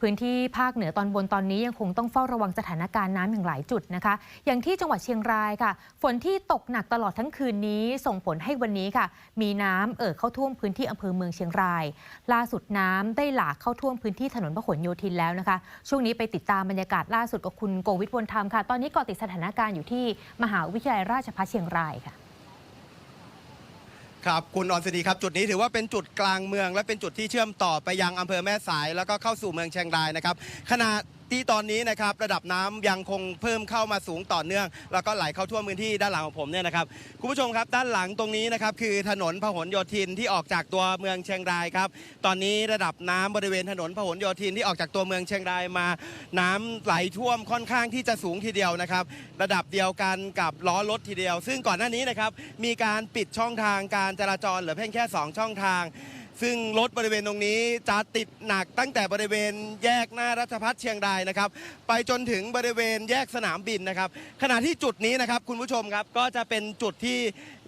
พื้นที่ภาคเหนือตอนบนตอนนี้ยังคงต้องเฝ้าระวังสถานการณ์น้ำอย่างหลายจุดนะคะ อย่างที่จังหวัดเชียงรายค่ะ ฝนที่ตกหนักตลอดทั้งคืนนี้ ส่งผลให้วันนี้ค่ะ มีน้ำเอ่อเข้าท่วมพื้นที่อำเภอเมืองเชียงราย ล่าสุดน้ำได้หลากเข้าท่วมพื้นที่ถนนพหลโยธินแล้วนะคะ ช่วงนี้ไปติดตามบรรยากาศล่าสุดกับคุณโกวิทวนธรรมค่ะ ตอนนี้เกาะติดสถานการณ์อยู่ที่มหาวิทยาลัยราชภัฏเชียงรายค่ะ ครับคุณออนสดีครับจุดนี้ถือว่าเป็นจุดกลางเมือง และเป็นจุดที่เชื่อมต่อไปยังอำเภอแม่สาย แล้วก็เข้าสู่เมืองเชียงรายนะครับขณะ ที่ตอนนี้นะครับระดับน้ำยังคงเพิ่มเข้ามาสูงต่อเนื่อง แล้วก็ไหลเข้าท่วมพื้นที่ด้านหลังของผมเนี่ยนะครับคุณผู้ชมครับด้านหลังตรงนี้นะครับคือถนนพหลโยธินที่ออกจากตัวเมืองเชียงรายครับตอนนี้ระดับน้ำบริเวณถนนพหลโยธินที่ออกจากตัวเมืองเชียงรายมา น้ำไหลท่วมค่อนข้างที่จะสูงทีเดียวนะครับระดับเดียวกันกับล้อรถทีเดียว ซึ่งก่อนหน้านี้นะครับมีการปิดช่องทางการจราจรเหลือเพียงแค่ 2 ช่องทาง ซึ่งรถบริเวณตรงนี้จะติดหนักตั้งแต่บริเวณแยกหน้ารัชพัฒเชียงรายนะครับ ไปจนถึงบริเวณแยกสนามบินนะครับ ขณะที่จุดนี้นะครับคุณผู้ชมครับก็จะเป็นจุดที่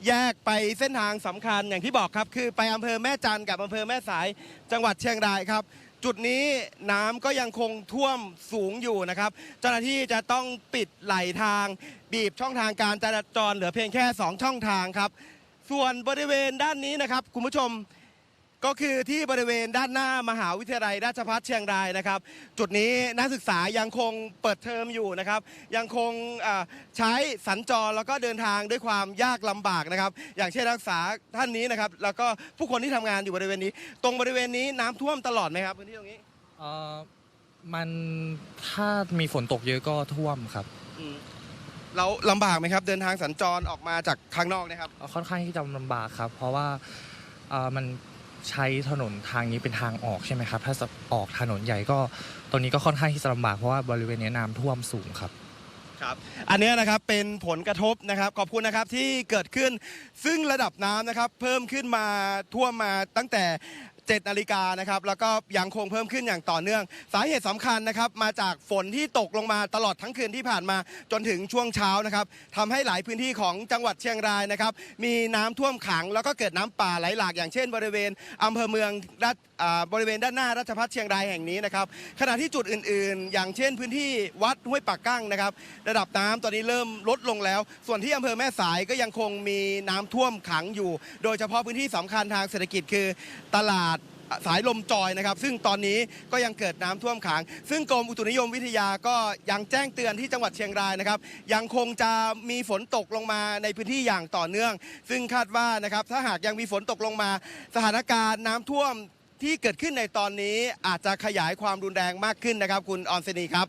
แยกไปเส้นทางสำคัญอย่างที่บอกครับ คือไปอำเภอแม่จันกับอำเภอแม่สายจังหวัดเชียงรายครับ จุดนี้น้ำก็ยังคงท่วมสูงอยู่นะครับ เจ้าหน้าที่จะต้องปิดไหลทาง บีบช่องทางการจราจรเหลือเพียงแค่ 2 ช่องทางครับ ส่วนบริเวณด้านนี้นะครับคุณผู้ชม ก็คือที่บริเวณด้านหน้ามหาวิทยาลัยราชภัฏเชียงรายนะครับ จุดนี้นักศึกษายังคงเปิดเทอมอยู่นะครับ ยังคงอ่าใช้สัญจรแล้วก็เดินทางด้วยความยากลำบากนะครับ อย่างเช่นนักศึกษาท่านนี้นะครับ แล้วก็ผู้คนที่ทำงานอยู่บริเวณนี้ ตรงบริเวณนี้น้ำท่วมตลอดไหมครับพื้นที่ตรงนี้เอ่อมันถ้ามีฝนตกเยอะก็ท่วมครับอืมเราลำบากไหมครับ เดินทางสัญจรออกมาจากข้างนอกนะครับค่อนข้างที่จะลำบากครับ เพราะว่าเอ่อมัน ใช้ถนนทางนี้เป็นทางออกใช่ไหมครับ ถ้าจะออกถนนใหญ่ก็ตรงนี้ก็ค่อนข้างที่จะลำบากเพราะว่าบริเวณนี้น้ำท่วมสูงครับ ครับอันเนี้ยนะครับเป็นผลกระทบนะครับขอบคุณนะครับที่เกิดขึ้นซึ่งระดับน้ำนะครับเพิ่มขึ้นมาท่วมมาตั้งแต่ 7นาฬิกานะครับแล้วก็ยังคงเพิ่มขึ้นอย่างต่อเนื่อง สาเหตุสำคัญนะครับมาจากฝนที่ตกลงมาตลอดทั้งคืนที่ผ่านมาจนถึงช่วงเช้านะครับทำให้หลายพื้นที่ของจังหวัดเชียงรายนะครับมีน้ำท่วมขัง แล้วก็เกิดน้ำป่าไหลหลากอย่างเช่น บริเวณอำเภอเมืองรัฐ บริเวณด้านหน้ารัชพัฒเชียงรายแห่งนี้นะครับขณะที่จุดอื่นๆ อย่างเช่นพื้นที่วัดห้วยปากกั้งนะครับ ระดับน้ำตอนนี้เริ่มลดลงแล้ว ส่วนที่อำเภอแม่สายก็ยังคงมีน้ำท่วมขังอยู่ โดยเฉพาะพื้นที่สำคัญทางเศรษฐกิจคือตลาดสายลมจอยนะครับ ซึ่งตอนนี้ก็ยังเกิดน้ำท่วมขัง ซึ่งกรมอุตุนิยมวิทยาก็ยังแจ้งเตือนที่จังหวัดเชียงรายนะครับ ยังคงจะมีฝนตกลงมาในพื้นที่อย่างต่อเนื่อง ซึ่งคาดว่านะครับถ้าหากยังมีฝนตกลงมา สถานการณ์น้ำท่วม ที่เกิดขึ้นในตอนนี้อาจจะขยายความรุนแรงมากขึ้นนะครับ คุณออนเซนีครับ